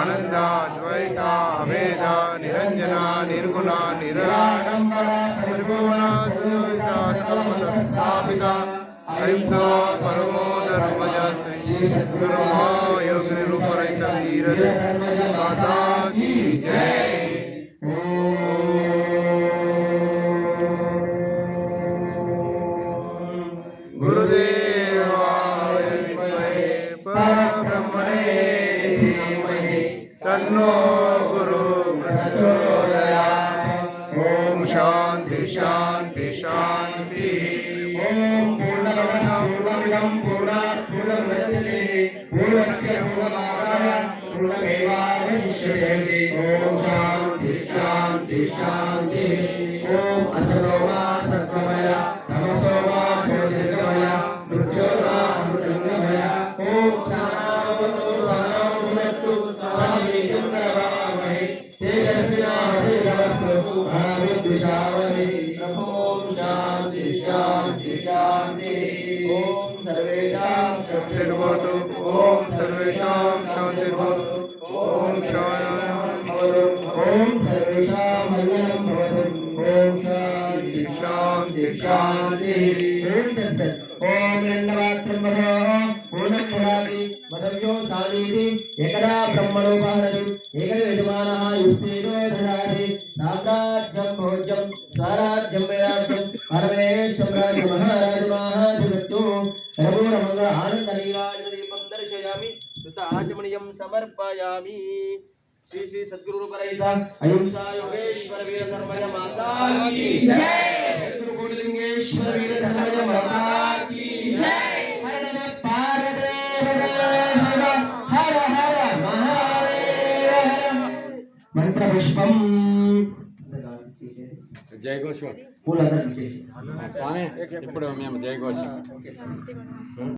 ஆனந்தா துவைதா அவேதா நிரஞ்சனா நிர்குணா நிராடம்பர சர்வகுணா சுயோகிதா சர்வமத ஸ்தாபிதா அஹிம்சா பரமோ தர்மஜ ஸ்ரீ சத்குருமா யோகினி ரூபரைத்த வீரர் மாதா கி ஜெய். गुरुदेवाय विद्महे ధీమహి తన్నో గురు ప్రచోదయాత్ ఓం శాంతి శాంతి శాంతి ఓం పూర్ణమద పూర్ణమిదం పూర్ణాత్ పూర్ణముదచ్యతే పూర్ణస్య పూర్ణమాదాయ పూర్ణమేవావశిష్యతే ఓం శాంతి శాంతి नमो शांति शांति शांति। ओम सर्वेशां स्वस्तिर भवतु ओम सर्वेशां शांति भवतु ओम शांति भवतु ओम सर्वेशां मंगलम भवतु। ओम शांति शांति शांति। ओम नंदवात्मः पूर्णं पुराति मदव्यो एकदा ब्रह्मणोपारति एकदा यजमानः युष्मेनो साम्राज्यभोज्यम साराज्यम वेदार्थम परमेश्वर राज महाराज महाधिपत्यो रघुरमंग आनंद लीलाजदीपं दर्शयामि सुत आचमनीयं समर्पयामि श्री श्री सद्गुरु परहित अहिंसा योगेश्वर वीर धर्मय माता की जय सद्गुरु कोटिलिंगेश्वर वीर धर्मय माता की जय हर मंत्र జయఘోష్ ఇప్పుడు మేము జయఘోష్